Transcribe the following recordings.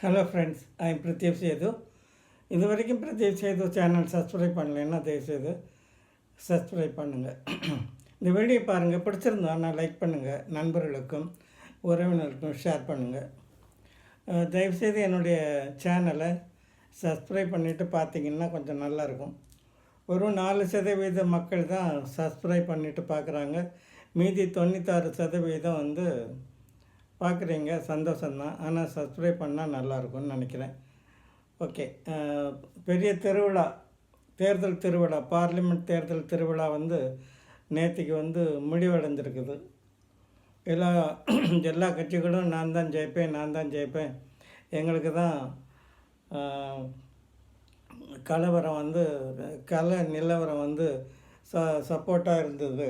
Hello friends I Pradeep Sethu இது வரைக்கும் Pradeep Setu channel subscribe பண்ணலைன்னா தயவுசெய்து சப்ஸ்கிரைப் பண்ணுங்கள் இந்த வீடியோ பாருங்கள் பிடிச்சிருந்தா நான் லைக் பண்ணுங்கள் நண்பர்களுக்கும் உறவினருக்கும் ஷேர் பண்ணுங்கள் தயவுசெய்து என்னுடைய சேனலை சப்ஸ்கிரைப் பண்ணிவிட்டு பார்த்தீங்கன்னா கொஞ்சம் நல்லாயிருக்கும். ஒரு நாலு சதவீத மக்கள் தான் சப்ஸ்கிரைப் பண்ணிவிட்டு பார்க்குறாங்க மீதி தொண்ணூத்தாறு சதவீதம் வந்து பார்க்குறீங்க சந்தோஷம்தான். ஆனால் சப்ஸ்கிரைப் பண்ணால் நல்லாயிருக்கும்னு நினைக்கிறேன். ஓகே பெரிய திருவிழா தேர்தல் திருவிழா பார்லிமெண்ட் தேர்தல் திருவிழா வந்து நேற்றுக்கு வந்து முடிவடைஞ்சிருக்குது எல்லா எல்லா கட்சிகளும் நான் தான் ஜெயிப்பேன் நான் தான் ஜெயிப்பேன். எங்களுக்கு தான் கலவரம் வந்து கல நிலவரம் வந்து ச சப்போர்ட்டாக இருந்தது.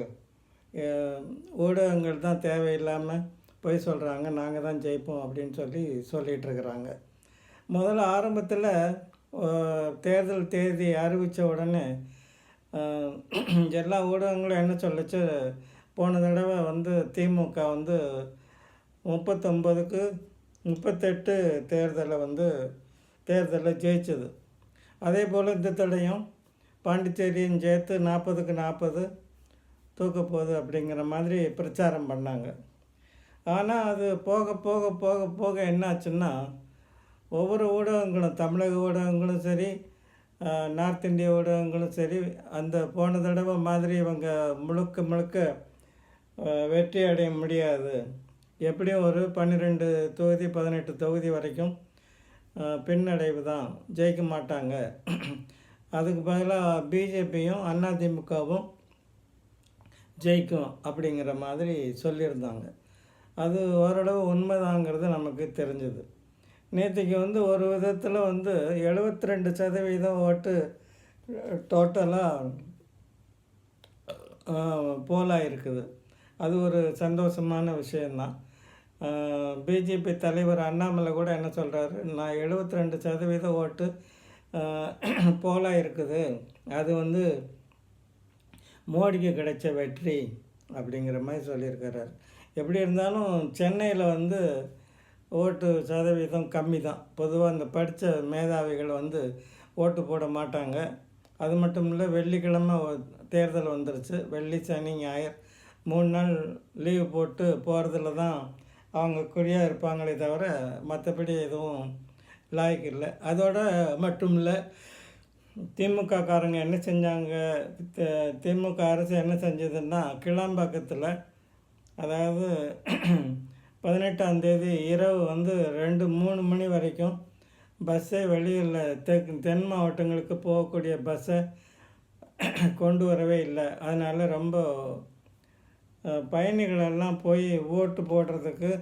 ஊடகங்கள் தான் தேவையில்லாமல் போய் சொல்கிறாங்க நாங்கள் தான் ஜெயிப்போம் அப்படின்னு சொல்லி சொல்லிகிட்ருக்குறாங்க முதல்ல ஆரம்பத்தில் தேர்தல் தேதி அறிவித்த உடனே எல்லா ஊடகங்களும் என்ன சொல்லிச்சு? போன தடவை வந்து திமுக வந்து முப்பத்தொம்பதுக்கு முப்பத்தெட்டு தேர்தலை வந்து தேர்தலில் ஜெயிச்சது. அதே போல் இந்த தடையும் பாண்டிச்சேரியும் சேர்த்து நாற்பதுக்கு நாற்பது தூக்க போகுது அப்படிங்கிற மாதிரி பிரச்சாரம் பண்ணாங்க. ஆனால் அது போக போக போக போக என்னாச்சுன்னா ஒவ்வொரு ஊடகங்களும் தமிழக ஊடகங்களும் சரி நார்த் இந்திய ஊடகங்களும் சரி அந்த போன தடவை மாதிரி இவங்க முழுக்க முழுக்க வெற்றி அடைய முடியாது. எப்படியும் ஒரு பன்னிரெண்டு தொகுதி பதினெட்டு தொகுதி வரைக்கும் பின்னடைவு தான். ஜெயிக்க மாட்டாங்க. அதுக்கு பதிலாக பிஜேபியும் அதிமுகவும் ஜெயிக்கும் அப்படிங்கிற மாதிரி சொல்லியிருந்தாங்க. அது ஓரளவு உண்மைதாங்கிறது நமக்கு தெரிஞ்சது. நேற்றுக்கு வந்து ஒரு விதத்தில் வந்து எழுபத்தி ரெண்டு சதவீதம் ஓட்டு டோட்டலாக போலாக இருக்குது அது ஒரு சந்தோஷமான விஷயந்தான் பிஜேபி தலைவர் அண்ணாமலை கூட என்ன சொல்கிறாரு நான் எழுபத்தி ரெண்டு சதவீத ஓட்டு போலாக இருக்குது அது வந்து மோடிக்கு கிடைச்ச வெற்றி அப்படிங்கிற மாதிரி சொல்லியிருக்கிறார். எப்படி இருந்தாலும் சென்னையில் வந்து ஓட்டு சதவீதம் கம்மி தான் பொதுவாக இந்த படித்த மேதாவிகள் வந்து ஓட்டு போட மாட்டாங்க. அது மட்டும் இல்லை வெள்ளிக்கிழமை தேர்தல் வந்துருச்சு. வெள்ளி சனி ஞாயிறு மூணு நாள் லீவு போட்டு போகிறதுல தான் அவங்க குறியாக இருப்பாங்களே தவிர மற்றபடி எதுவும் லாய்க்கு இல்லை. அதோட மட்டும் இல்லை திமுக காரங்க என்ன செஞ்சாங்க? திமுக அரசு என்ன செஞ்சதுன்னா கிளாம்பாக்கத்தில் அதாவது பதினெட்டாம் தேதி இரவு வந்து ரெண்டு மூணு மணி வரைக்கும் பஸ்ஸே வெளியில் தெற்கு தென் மாவட்டங்களுக்கு போகக்கூடிய பஸ்ஸை கொண்டு வரவே இல்லை. அதனால் ரொம்ப பயணிகளெல்லாம் போய் ஓட்டு போடுறதுக்கு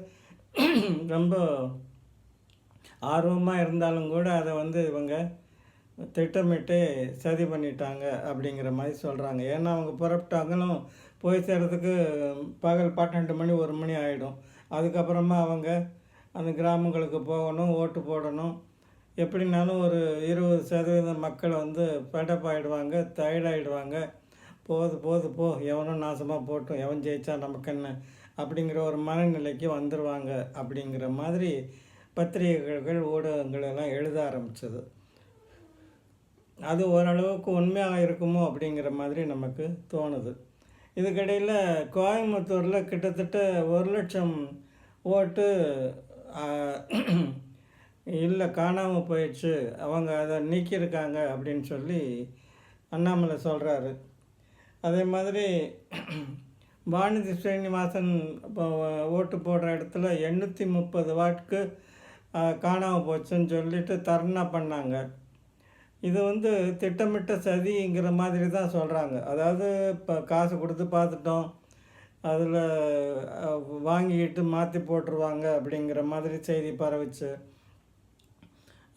ரொம்ப ஆர்வமாக இருந்தாலும் கூட அதை வந்து இவங்க திட்டமிட்டு சதி பண்ணிட்டாங்க அப்படிங்கிற மாதிரி சொல்கிறாங்க ஏன்னா அவங்க புறப்பட்டாங்களும் போய் சேர்றதுக்கு பகல் பன்னெண்டு மணி ஒரு மணி ஆகிடும் அதுக்கப்புறமா அவங்க அந்த கிராமங்களுக்கு போகணும் ஓட்டு போடணும். எப்படினாலும் ஒரு இருபது சதவீதம் மக்கள் வந்து ஃபேட்டப் ஆகிடுவாங்க டயர்டாகிடுவாங்க போது போது போ எவனும் நாசமாக போட்டும் எவன் ஜெயிச்சா நமக்கு என்ன? அப்படிங்கிற ஒரு மனநிலைக்கு வந்துடுவாங்க அப்படிங்கிற மாதிரி பத்திரிகைகள் ஊடகங்கள் எல்லாம் எழுத ஆரம்பிச்சது. அது ஓரளவுக்கு உண்மையாக இருக்குமோ அப்படிங்கிற மாதிரி நமக்கு தோணுது. இதுக்கிடையில் கோயம்புத்தூரில் கிட்டத்தட்ட ஒரு லட்சம் ஓட்டு இல்லை காணாமல் போயிடுச்சு. அவங்க அதை நீக்கியிருக்காங்க அப்படின்னு சொல்லி அண்ணாமலை சொல்கிறாரு அதே மாதிரி வானதி ஸ்ரீனிவாசன் இப்போ ஓட்டு போடுற இடத்துல எண்ணூற்றி முப்பது வாட்க்கு காணாமல் போச்சுன்னு சொல்லிட்டு தர்ணா பண்ணாங்க. இது வந்து திட்டமிட்ட சதிங்கிற மாதிரி தான் சொல்கிறாங்க அதாவது இப்போ காசு கொடுத்து பார்த்துட்டோம் அதில் வாங்கிக்கிட்டு மாற்றி போட்டுருவாங்க அப்படிங்கிற மாதிரி செய்தி பரவிச்சு.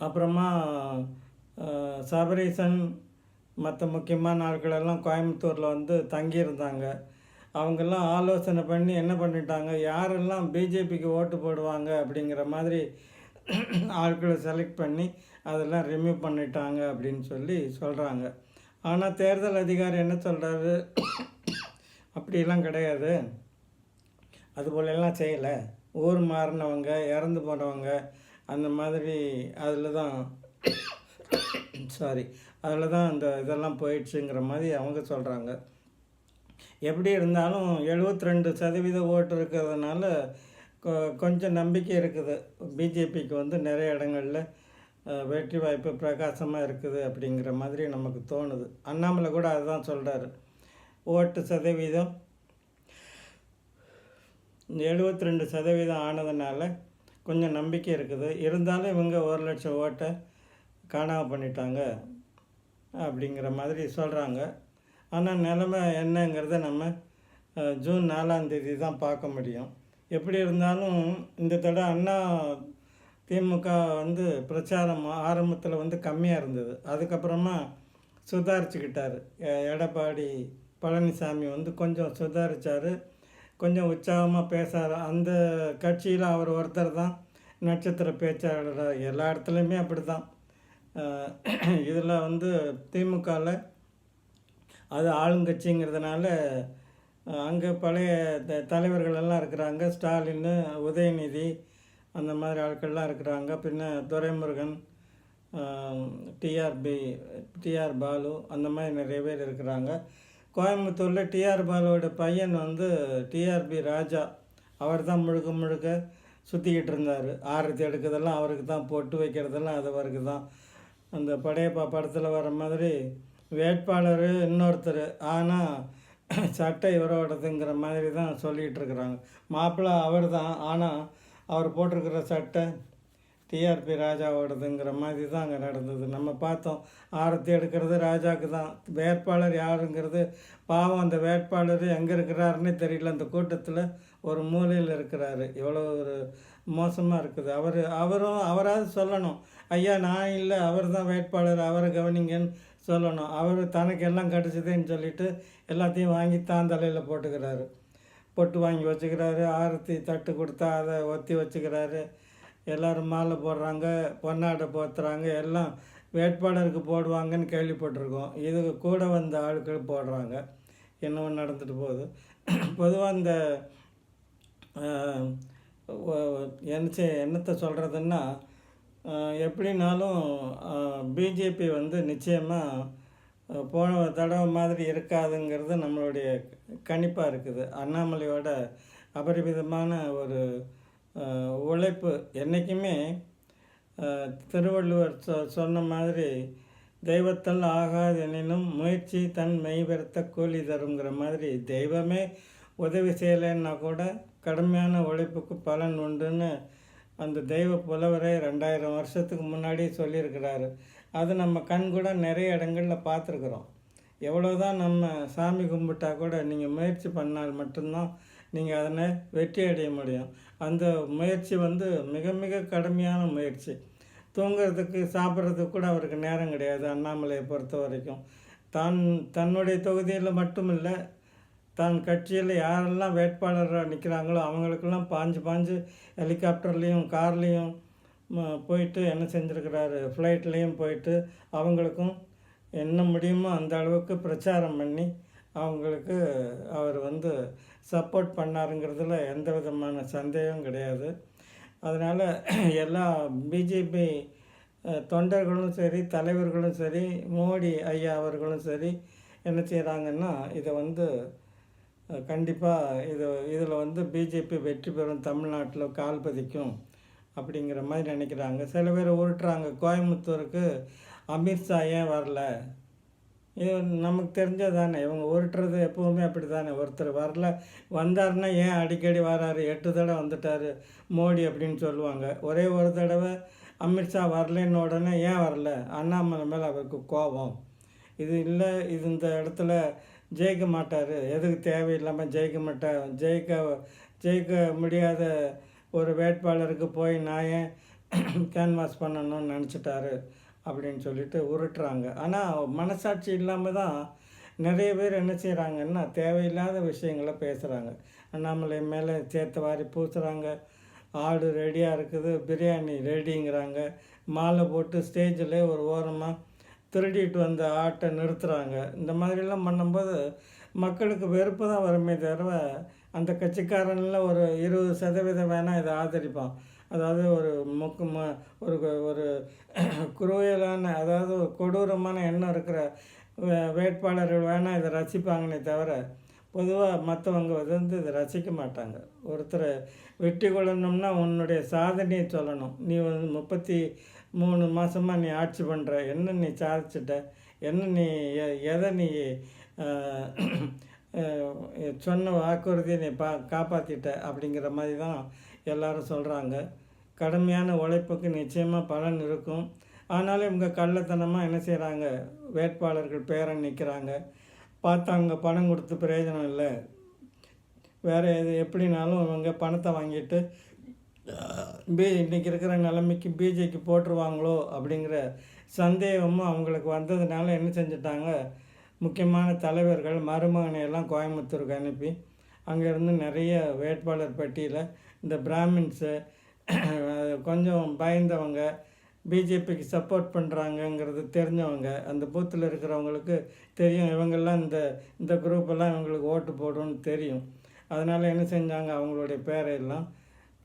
அப்புறமா சபரீசன் மற்ற முக்கியமான ஆட்கள் எல்லாம் கோயம்புத்தூரில் வந்து தங்கியிருந்தாங்க. அவங்கெல்லாம் ஆலோசனை பண்ணி என்ன பண்ணிட்டாங்க யாரெல்லாம் பிஜேபிக்கு ஓட்டு போடுவாங்க அப்படிங்கிற மாதிரி ஆட்களை செலக்ட் பண்ணி அதெல்லாம் ரிமூவ் பண்ணிட்டாங்க அப்படின்னு சொல்லி சொல்கிறாங்க ஆனால் தேர்தல் அதிகாரி என்ன சொல்கிறாரு அப்படிலாம் கிடையாது. அதுபோலெல்லாம் செய்யலை. ஊர் மாறினவங்க இறந்து போனவங்க அந்த மாதிரி அதில் தான் சாரி அதில் தான் அந்த இதெல்லாம் போயிடுச்சுங்கிற மாதிரி அவங்க சொல்கிறாங்க எப்படி இருந்தாலும் 72% ரெண்டு சதவீத ஓட்டு இருக்கிறதுனால கொ- கொஞ்சம் நம்பிக்கை இருக்குது. பிஜேபிக்கு வந்து நிறைய இடங்களில். வெற்றி வாய்ப்பு பிரகாசமாக இருக்குது அப்படிங்கிற மாதிரி நமக்கு தோணுது. அண்ணாமலை கூட அதுதான் சொல்கிறாரு ஓட்டு சதவீதம் 72% ரெண்டு சதவீதம் ஆனதுனால கொஞ்சம் நம்பிக்கை இருக்குது. இருந்தாலும் இவங்க ஒரு லட்சம் ஓட்டை காணாமல் பண்ணிட்டாங்க அப்படிங்கிற மாதிரி சொல்கிறாங்க ஆனால் நிலமை என்னங்கிறத நம்ம ஜூன் நாலாம் தேதி தான் பார்க்க முடியும். எப்படி இருந்தாலும் இந்த தடவை அண்ணா திமுக வந்து பிரச்சாரம் ஆரம்பத்தில் வந்து கம்மியாக இருந்தது. அதுக்கப்புறமா சுதாரிச்சுக்கிட்டார். எடப்பாடி பழனிசாமி வந்து கொஞ்சம் சுதாரித்தார் கொஞ்சம் உற்சாகமாக பேசார். அந்த கட்சியில் அவர் ஒருத்தர் தான் நட்சத்திர பேச்சாளர். எல்லா இடத்துலையுமே அப்படி தான் இதில் வந்து திமுகவில் அது ஆளுங்கட்சிங்கிறதுனால அங்கே பழைய த தலைவர்களெல்லாம் இருக்கிறாங்க. ஸ்டாலின் உதயநிதி அந்த மாதிரி ஆட்கள்லாம் இருக்கிறாங்க. பின்ன துரைமுருகன் டிஆர்பி டிஆர் பாலு அந்த மாதிரி நிறைய பேர் இருக்கிறாங்க. கோயம்புத்தூரில் டிஆர் பாலுவோட பையன் வந்து டிஆர்பி ராஜா. அவர் தான் முழுக்க முழுக்க சுற்றிக்கிட்டு இருந்தார். ஆரத்தி எடுக்கிறதெல்லாம் அவருக்கு தான் பொட்டு வைக்கிறதெல்லாம் அது அவருக்கு தான். அந்த படையப்பா படத்தில் வர மாதிரி வேட்பாளர் இன்னொருத்தர். ஆனால் சட்டை இவரோடதுங்கிற மாதிரி தான் சொல்லிகிட்டு இருக்கிறாங்க. மாப்பிள்ளை அவர் தான் ஆனால் அவர் போட்டிருக்கிற சட்டை டிஆர்பி ராஜாவோடதுங்கிற மாதிரி தான் அங்கே நடந்தது. நம்ம பார்த்தோம் ஆரத்தி எடுக்கிறது ராஜாவுக்கு தான். வேட்பாளர் யாருங்கிறது பாவம் அந்த வேட்பாளர் எங்கே இருக்கிறாருன்னே தெரியல. அந்த கூட்டத்தில் ஒரு மூலையில் இருக்கிறாரு. எவ்வளோ ஒரு மோசமாக இருக்குது. அவர் அவரும் அவராவது சொல்லணும். ஐயா நான் இல்லை அவர் தான் வேட்பாளர் அவரை கவனிங்கன்னு சொல்லணும். அவர் தனக்கு எல்லாம் கிடச்சிதுன்னு சொல்லிட்டு எல்லாத்தையும் வாங்கி தான் தலையில் போட்டுக்கிறாரு. பொட்டு வாங்கி வச்சுக்கிறாரு ஆரத்தி தட்டு கொடுத்தா அதை ஒத்தி வச்சுக்கிறாரு. எல்லாரும் மாலை போடுறாங்க பொன்னாடை போத்துறாங்க எல்லாம் வேட்பாளருக்கு போடுவாங்கன்னு கேள்விப்பட்டிருக்கோம். இது கூட வந்த ஆட்கள் போடுறாங்க. என்னவோ நடந்துட்டு போகுது. பொதுவாக இந்த என்ன என்னத்தை சொல்கிறதுன்னா எப்படினாலும் பிஜேபி வந்து நிச்சயமாக போன தடவை மாதிரி இருக்காதுங்கிறது நம்மளுடைய கணிப்பாக இருக்குது. அண்ணாமலையோட அபரிமிதமான ஒரு உழைப்பு என்றைக்குமே திருவள்ளுவர் சொ சொன்ன மாதிரி தெய்வத்தால் ஆகாதெனினும் முயற்சி தன் மெய்வெறுத்த கூலி தருங்கிற மாதிரி தெய்வமே உதவி செய்யலைன்னா கூட கடுமையான உழைப்புக்கு பலன் உண்டுன்னு அந்த தெய்வ புலவரே ரெண்டாயிரம் வருஷத்துக்கு முன்னாடி சொல்லியிருக்கிறாரு. அது நம்ம கண் கூட நிறைய இடங்களில் பார்த்துருக்குறோம். எவ்வளோதான் நம்ம சாமி கும்பிட்டா கூட நீங்கள் முயற்சி பண்ணால் மட்டும்தான் நீங்கள் அதனை வெற்றி அடைய முடியும். அந்த முயற்சி வந்து மிக மிக கடுமையான முயற்சி. தூங்குறதுக்கு சாப்பிட்றதுக்கு கூட அவருக்கு நேரம் கிடையாது அண்ணாமலையை பொறுத்த வரைக்கும். தான் தன்னுடைய தொகுதியில் மட்டும் இல்லை தான் கட்சியில் யாரெல்லாம் வேட்பாளராக நிற்கிறாங்களோ அவங்களுக்கெல்லாம் பாஞ்சு பாஞ்சு ஹெலிகாப்டர்லேயும் கார்லேயும் போயிட்டு என்ன செஞ்சுருக்கிறாரு ஃப்ளைட்லேயும் போயிட்டு அவங்களுக்கும் என்ன முடியுமோ அந்த அளவுக்கு பிரச்சாரம் பண்ணி அவங்களுக்கு அவர் வந்து சப்போர்ட் பண்ணாருங்கிறதுல எந்த விதமான சந்தேகம் கிடையாது. அதனால் எல்லா பிஜேபி தொண்டர்களும் சரி தலைவர்களும் சரி மோடி ஐயா அவர்களும் சரி என்ன செய்கிறாங்கன்னா இதை வந்து கண்டிப்பாக இது இதில் வந்து பிஜேபி வெற்றி பெறும் தமிழ்நாட்டில் கால் பதிக்கும் அப்படிங்கிற மாதிரி நினைக்கிறாங்க. சில பேர் உருட்டுறாங்க. கோயம்புத்தூருக்கு அமித்ஷா ஏன் வரல? இது நமக்கு தெரிஞ்சது தானே இவங்க உருட்டுறது எப்போவுமே அப்படி தானே ஒருத்தர் வரல வந்தாருன்னா ஏன் அடிக்கடி வராரு? எட்டு தடவை வந்துட்டார் மோடி அப்படின்னு சொல்லுவாங்க. ஒரே ஒரு தடவை அமித்ஷா வரலன்னு உடனே ஏன் வரல? அண்ணாமலை மேலே அவருக்கு கோபம். இது இல்லை இது இந்த இடத்துல ஜெயிக்க மாட்டார். எதுக்கு தேவையில்லாமல் ஜெயிக்க மாட்டார் ஜெயிக்க ஜெயிக்க முடியாத ஒரு வேட்பாளருக்கு போய் நான் ஏன் கேன்வாஸ் பண்ணணும்னு நினச்சிட்டாரு? அப்படின்னு சொல்லிட்டு உருட்டுறாங்க. ஆனால் மனசாட்சி இல்லாமல் தான் நிறைய பேர் என்ன செய்கிறாங்கன்னா தேவையில்லாத விஷயங்களை பேசுகிறாங்க அண்ணாமலை மேலே சேர்த்த வாரி பூசுகிறாங்க ஆடு ரெடியாக இருக்குது பிரியாணி ரெடிங்கிறாங்க. மாலை போட்டு ஸ்டேஜில் ஒரு ஓரமாக திருடிட்டு வந்த ஆட்டை நிறுத்துகிறாங்க இந்த மாதிரிலாம் பண்ணும்போது மக்களுக்கு வெறுப்பு தான் வருமே தவிர அந்த கட்சிக்காரனில் ஒரு இருபது சதவீதம் வேணால் இதை ஆதரிப்பான். அதாவது ஒரு முக்கு ஒரு ஒரு குரூயலான அதாவது ஒரு கொடூரமான எண்ணம் இருக்கிற வேட்பாளர்கள் வேணால் இதை ரசிப்பாங்கன்னே தவிர பொதுவாக மற்றவங்க வந்து இதை ரசிக்க மாட்டாங்க. ஒருத்தரை வெற்றி கொள்ளணும்னா உன்னுடைய சாதனையை சொல்லணும். நீ வந்து முப்பத்தி மூணு மாதமாக நீ ஆட்சி பண்ணுற என்ன நீ சாதிச்சிட்ட என்ன நீ எ- எதை நீ சொன்ன வாக்குறுதியை நீ பா காப்பாற்றிட்ட அப்படிங்கிற மாதிரி தான் எல்லாரும் சொல்கிறாங்க கடுமையான உழைப்புக்கு நிச்சயமாக பலன் இருக்கும். ஆனாலும் இவங்க கள்ளத்தனமாக என்ன செய்கிறாங்க வேட்பாளர்கள் பேரை நிற்கிறாங்க பார்த்தாங்க பணம் கொடுத்து பிரயோஜனம் இல்லை. வேறு எது எப்படினாலும் இவங்க பணத்தை வாங்கிட்டு பி இன்றைக்கி இருக்கிற நிலைமைக்கு பிஜேக்கு போட்டுருவாங்களோ? அப்படிங்கிற சந்தேகமும் அவங்களுக்கு வந்ததுனால என்ன செஞ்சிட்டாங்க? முக்கியமான தலைவர்கள் மருமகனை எல்லாம் கோயம்புத்தூருக்கு அனுப்பி அங்கேருந்து நிறைய வேட்பாளர் பட்டியலில் இந்த பிராமின்ஸு கொஞ்சம் பயந்தவங்க பிஜேபிக்கு சப்போர்ட் பண்ணுறாங்கங்கிறது தெரிஞ்சவங்க அந்த பூத்தில் இருக்கிறவங்களுக்கு தெரியும். இவங்கெல்லாம் இந்த இந்த குரூப்பெல்லாம் இவங்களுக்கு ஓட்டு போடும்னு தெரியும். அதனால் என்ன செஞ்சாங்க? அவங்களுடைய பேரையெல்லாம்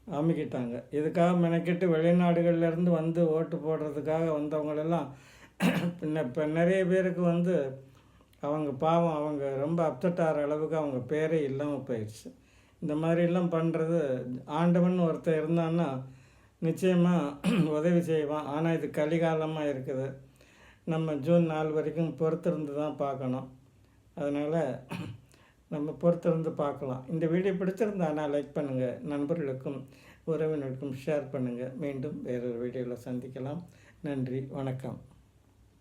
அமுக்கிட்டாங்க. இதுக்காக மெனக்கிட்டு வெளிநாடுகள்லேருந்து வந்து ஓட்டு போடுறதுக்காக வந்தவங்களெல்லாம் பின்ன இப்போ நிறைய பேருக்கு வந்து அவங்க பாவம் அவங்க ரொம்ப அப்செட் ஆகிற அளவுக்கு அவங்க பேரே இல்லாமல் போயிடுச்சு இந்த மாதிரிலாம் பண்ணுறது ஆண்டவன் ஒருத்தர் இருந்தான்னா நிச்சயமாக உதவி செய்வான். ஆனால் இது கலிகாலமாக இருக்குது. நம்ம ஜூன் நாலு வரைக்கும் பொறுத்திருந்து தான் பார்க்கணும். அதனால் நம்ம பொறுத்திருந்து பார்க்கலாம். இந்த வீடியோ பிடிச்சிருந்தானா லைக் பண்ணுங்கள் நண்பர்களுக்கும் உறவினருக்கும் ஷேர் பண்ணுங்கள் மீண்டும் வேறொரு வீடியோவில் சந்திக்கலாம். நன்றி. வணக்கம்.